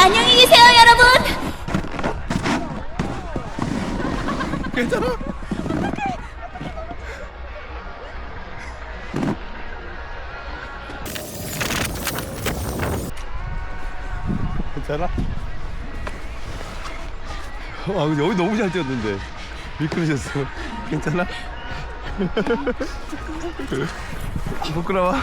안녕히 계세요, 여러분. 괜찮아? 괜찮아? 와 여기 너무 잘 뛰었는데 미끄러졌어 괜찮아? 부끄러워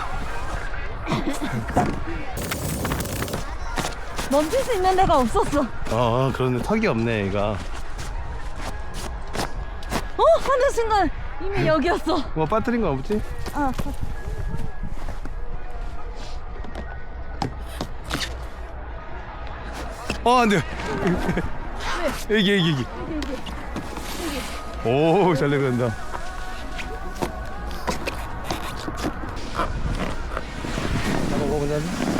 멈출 수 있는 데가 없었어. 아 그런데 턱이 없네 얘가. 어? 하는 순간 이미 여기였어. 뭐 빠뜨린 거 없지? 아, 어 안돼. 여기 여기 여기. 오잘 내려간다. 한번 먹어보자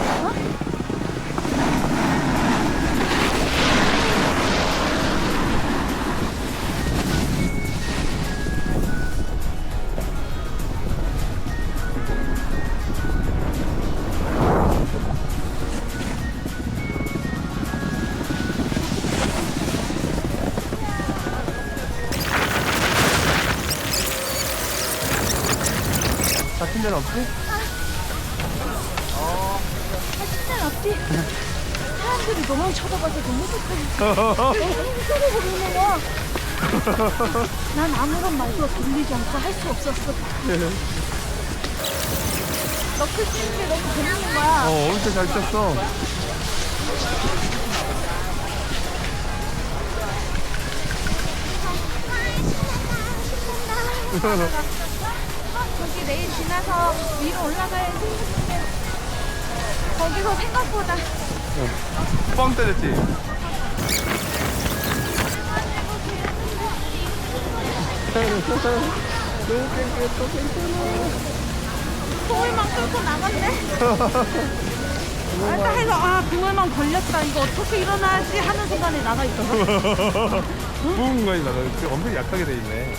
다친 데는 없지? 진짜 앞뒤. 사람들이 너무 쳐다봐서 너무 좋다. 소리 부르는 거야. 난 아무런 말도 들리지 않고 할 수 없었어. 너클 치는 게 너무 재밌는 거야. 어 엄청 잘 쳤어 내일 지나서 위로 올라가야지. 거기서 생각보다 뻥 때렸지? 그물만 끌고 나갔네. 아까 해서 아 그물만 걸렸다 이거 어떻게 일어나지 하는 순간에 나가 있더라. 뿡 거리 나가 엄청 약하게 돼 있네